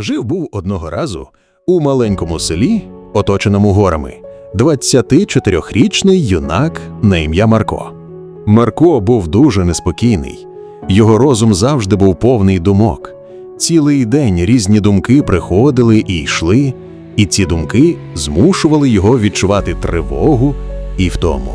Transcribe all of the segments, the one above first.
Жив був одного разу у маленькому селі, оточеному горами, 24-річний юнак на ім'я Марко. Марко був дуже неспокійний. Його розум завжди був повний думок. Цілий день різні думки приходили і йшли, і ці думки змушували його відчувати тривогу і втому.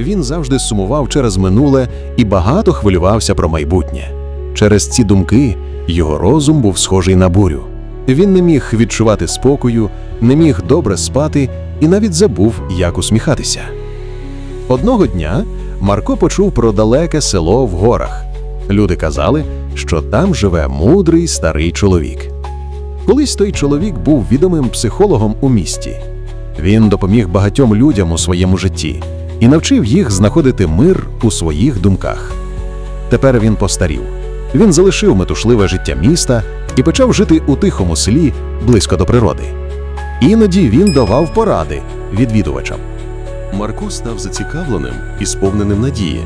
Він завжди сумував через минуле і багато хвилювався про майбутнє. Через ці думки його розум був схожий на бурю. Він не міг відчувати спокою, не міг добре спати і навіть забув, як усміхатися. Одного дня Марко почув про далеке село в горах. Люди казали, що там живе мудрий старий чоловік. Колись той чоловік був відомим психологом у місті. Він допоміг багатьом людям у своєму житті і навчив їх знаходити мир у своїх думках. Тепер він постарів. Він залишив метушливе життя міста і почав жити у тихому селі близько до природи. Іноді він давав поради відвідувачам. Марко став зацікавленим і сповненим надії.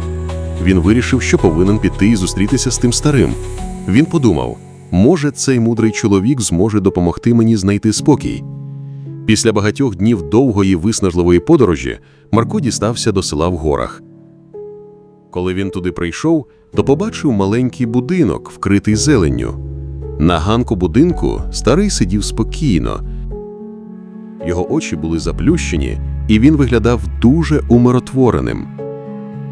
Він вирішив, що повинен піти і зустрітися з тим старим. Він подумав: може, цей мудрий чоловік зможе допомогти мені знайти спокій. Після багатьох днів довгої виснажливої подорожі Марко дістався до села в горах. Коли він туди прийшов, то побачив маленький будинок, вкритий зеленню. На ганку будинку старий сидів спокійно. Його очі були заплющені, і він виглядав дуже умиротвореним.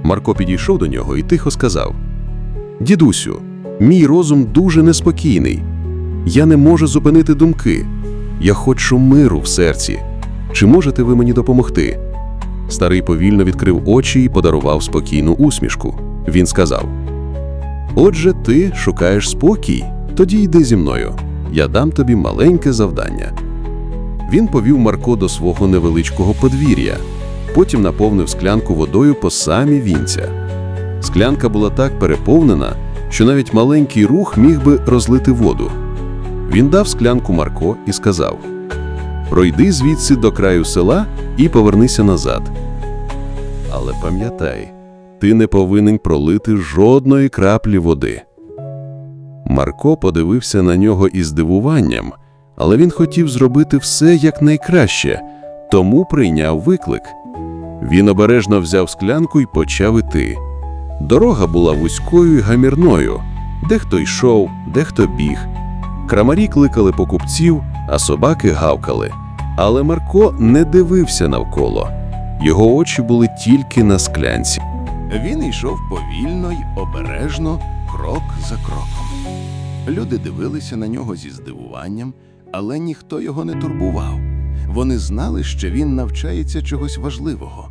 Марко підійшов до нього і тихо сказав: Дідусю, мій розум дуже неспокійний. Я не можу зупинити думки. Я хочу миру в серці. Чи можете ви мені допомогти? Старий повільно відкрив очі і подарував спокійну усмішку. Він сказав: Отже, ти шукаєш спокій, тоді йди зі мною. Я дам тобі маленьке завдання. Він повів Марко до свого невеличкого подвір'я, потім наповнив склянку водою по самі вінця. Склянка була так переповнена, що навіть маленький рух міг би розлити воду. Він дав склянку Марко і сказав: Пройди звідси до краю села і повернися назад. Але пам'ятай, ти не повинен пролити жодної краплі води. Марко подивився на нього із здивуванням, але він хотів зробити все якнайкраще, тому прийняв виклик. Він обережно взяв склянку і почав іти. Дорога була вузькою і гамірною, дехто йшов, дехто біг. Крамарі кликали покупців, а собаки гавкали. Але Марко не дивився навколо. Його очі були тільки на склянці. Він йшов повільно й обережно, крок за кроком. Люди дивилися на нього зі здивуванням, але ніхто його не турбував. Вони знали, що він навчається чогось важливого.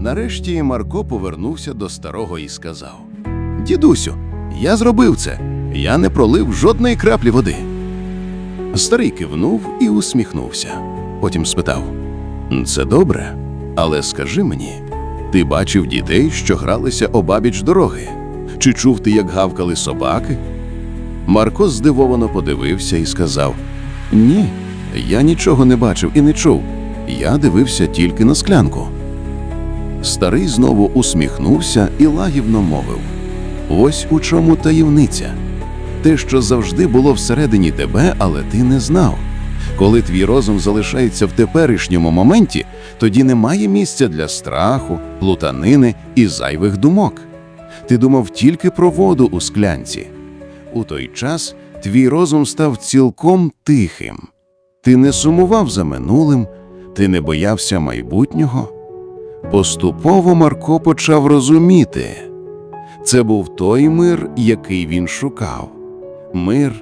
Нарешті Марко повернувся до старого і сказав: Дідусю, я зробив це. Я не пролив жодної краплі води. Старий кивнув і усміхнувся. Потім спитав: Це добре, але скажи мені, ти бачив дітей, що гралися обабіч дороги? Чи чув ти, як гавкали собаки? Марко здивовано подивився і сказав: Ні, я нічого не бачив і не чув. Я дивився тільки на склянку. Старий знову усміхнувся і лагідно мовив: Ось у чому таємниця. Те, що завжди було всередині тебе, але ти не знав. Коли твій розум залишається в теперішньому моменті, тоді немає місця для страху, плутанини і зайвих думок. Ти думав тільки про воду у склянці. У той час твій розум став цілком тихим. Ти не сумував за минулим, ти не боявся майбутнього. Поступово Марко почав розуміти. Це був той мир, який він шукав. Мир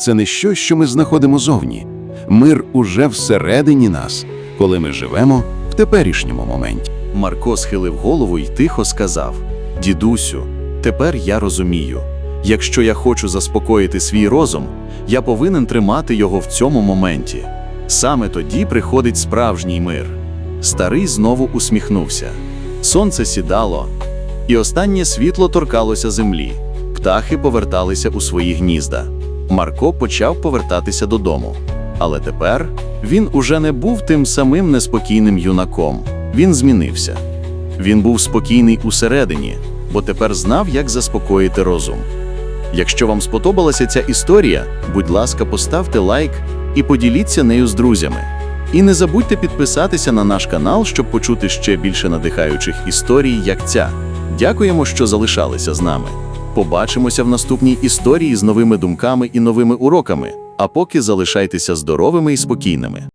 це не щось, що ми знаходимо зовні. Мир уже всередині нас, коли ми живемо в теперішньому моменті. Марко схилив голову й тихо сказав: Дідусю, тепер я розумію. Якщо я хочу заспокоїти свій розум, я повинен тримати його в цьому моменті. Саме тоді приходить справжній мир. Старий знову усміхнувся. Сонце сідало, і останнє світло торкалося землі. Птахи поверталися у свої гнізда. Марко почав повертатися додому. Але тепер він уже не був тим самим неспокійним юнаком. Він змінився. Він був спокійний усередині, бо тепер знав, як заспокоїти розум. Якщо вам сподобалася ця історія, будь ласка, поставте лайк і поділіться нею з друзями. І не забудьте підписатися на наш канал, щоб почути ще більше надихаючих історій, як ця. Дякуємо, що залишалися з нами. Побачимося в наступній історії з новими думками і новими уроками. А поки залишайтеся здоровими і спокійними.